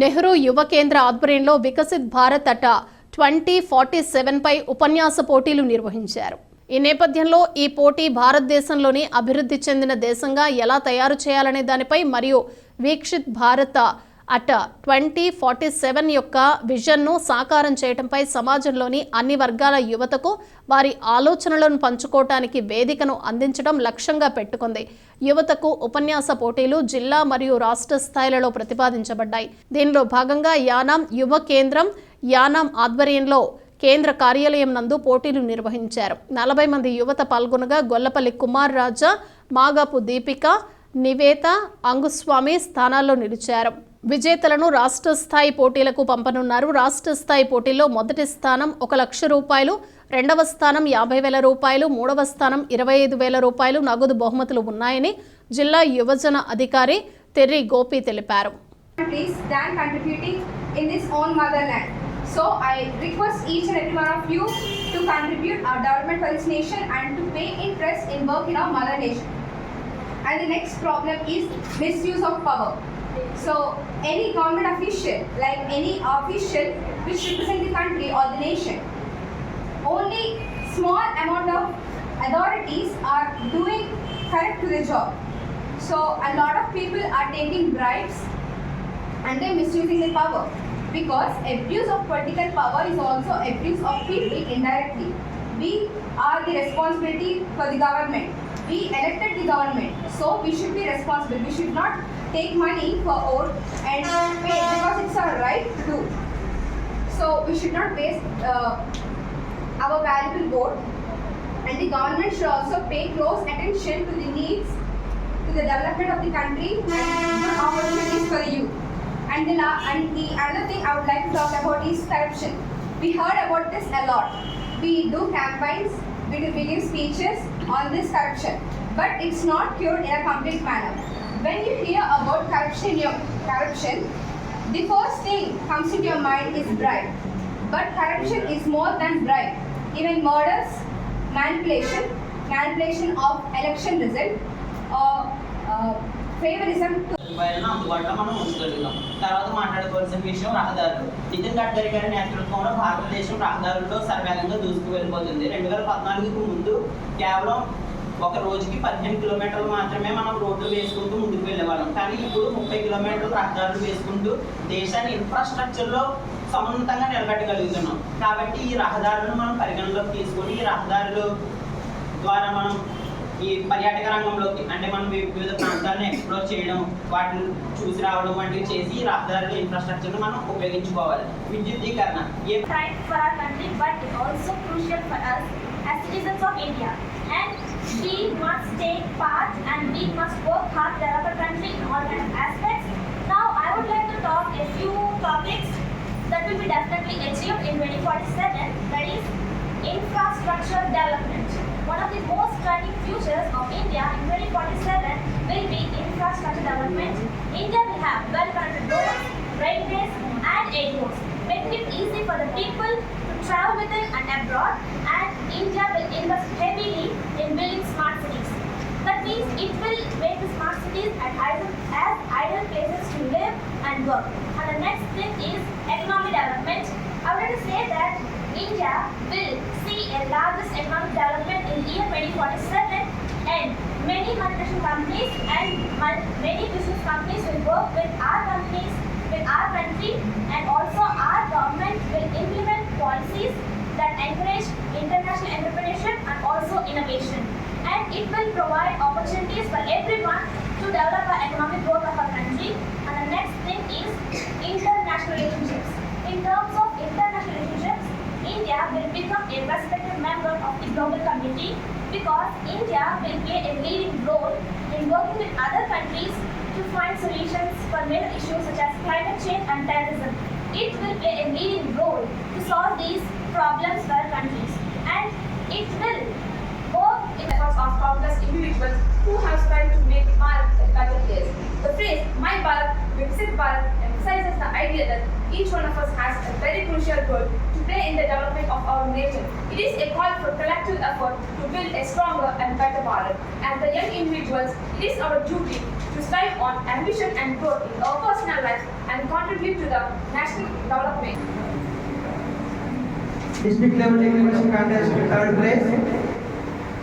నెహ్రూ యువ కేంద్ర ఆధ్వర్యంలో వికసిత్ భారత్ అట ట్వంటీ ఫార్టీ సెవెన్ పై ఉపన్యాస పోటీలు నిర్వహించారు. ఈ నేపథ్యంలో ఈ పోటీ భారతదేశంలోని అభివృద్ధి చెందిన దేశంగా ఎలా తయారు చేయాలనే దానిపై మరియు వీక్షిత్ భారత అట ట్వంటీ ఫార్టీ సెవెన్ యొక్క విజన్ను సాకారం చేయడంపై సమాజంలోని అన్ని వర్గాల యువతకు వారి ఆలోచనలను పంచుకోవటానికి వేదికను అందించడం లక్ష్యంగా పెట్టుకుంది. యువతకు ఉపన్యాస పోటీలు జిల్లా మరియు రాష్ట్ర స్థాయిలలో ప్రతిపాదించబడ్డాయి. దీనిలో భాగంగా యానాం యువ కేంద్రం యానాం ఆధ్వర్యంలో కేంద్ర కార్యాలయం నందు పోటీలు నిర్వహించారు. నలభై మంది యువత పాల్గొనగా గొల్లపల్లి కుమార్ రాజా మాగాపు దీపిక నివేత అంగుస్వామి స్థానాల్లో నిలిచారు. విజేతలను రాష్ట్ర స్థాయి పోటీలకు పంపనున్నారు. రాష్ట్ర స్థాయి పోటీల్లో మొదటి స్థానం ఒక లక్ష రూపాయలు రెండవ స్థానం యాభై వేల రూపాయలు మూడవ స్థానం ఇరవై ఐదు వేల రూపాయలు నగదు బహుమతులు ఉన్నాయని జిల్లా యువజన అధికారి తెర్రి గోపి తెలిపారు. So any government official, like any official which represent the country or the nation, only small amount of authorities are doing correct to the job. So a lot of people are taking bribes and they're misusing the power because abuse of political power is also abuse of people indirectly. We are the responsibility for the government. We elected the government, so we should be responsible. We should not take money for vote and pay because it's our right to do. So we should not waste uh, our valuable vote. And the government should also pay close attention to the needs, to the development of the country, and good opportunities for the youth. And the, la- and the another thing I would like to talk about is corruption. We heard about this a lot. We do campaigns, we, do, we give speeches on this corruption, but it's not cured in a complete manner. When you hear about corruption, your corruption, the first thing comes into your mind is bribe. But corruption is more than bribe. Even murders, manipulation, manipulation of election result, or uh, favorism to అందుబాటులో మనం ఉంచగలుగుతాం తర్వాత మాట్లాడుకోవాల్సిన విషయం రహదారులు నితిన్ గడ్కరీ గారి నేతృత్వంలో భారతదేశం రహదారుల్లో సర్వేగంగా దూసుకు వెళ్ళిపోతుంది రెండు వేల పద్నాలుగుకు ముందు కేవలం ఒక రోజుకి పదిహేను కిలోమీటర్లు మాత్రమే మనం రోడ్లు వేసుకుంటూ ముందుకు వెళ్ళేవాళ్ళం. కానీ ఇప్పుడు ముప్పై కిలోమీటర్లు రహదారులు వేసుకుంటూ దేశాన్ని ఇన్ఫ్రాస్ట్రక్చర్లో సమున్నతంగా నిలబెట్టగలుగుతున్నాం. కాబట్టి ఈ రహదారులను మనం పరిగణలోకి తీసుకొని ఈ రహదారులు ద్వారా మనం ఈ పర్యాటక రంగంలోకి అంటే మనం వివిధ ప్రాంతాలను ఎక్స్ప్లోర్ చేయడం వాటిని చూసి రావడం వంటివి చేసి ఈ రహదారుల ఇన్ఫ్రాస్ట్రక్చర్ మనం ఉపయోగించుకోవాలి. విద్యుద్దీకరణ. ఏ right for our country, but also crucial us as citizens of India. And we must take part and we must work hard to develop our country in all kind of aspects. Now, I would like to talk a few topics that will be definitely achieved in 2047, that is infrastructure development. One of the most striking futures of India in 2047 will be infrastructure development. India will have well-connected roads, railways, and airports, making it easy for the people to travel within and abroad. And India will invest heavily in building smart cities. That means it will make the smart cities as ideal, as ideal places to live and work. And the next thing is economic development. I would like to say that India will see a largest economic development in year 2047 and many multinational companies and many business companies will work with our companies, with our and also our government will implement policies that encourage international entrepreneurship and also innovation. And it will provide opportunities for everyone to develop the economic growth of our country. And the next thing is international relationships. In terms of international relationships, India will become a respected member of the global community because India will play a leading role in working with other countries to find solutions for major issues such as climate change and terrorism. It will play a leading role to solve these problems for countries and it will work in the efforts of countless individuals who have strived to make Bharat a better place. The phrase My Bharat, Viksit Bharat emphasizes the idea that each one of us has a very crucial role to play It is a call for collective effort to build a stronger and better Bharat. As the young individuals, it is our duty to strive on ambition and growth in our personal lives and contribute to the national development. district level contest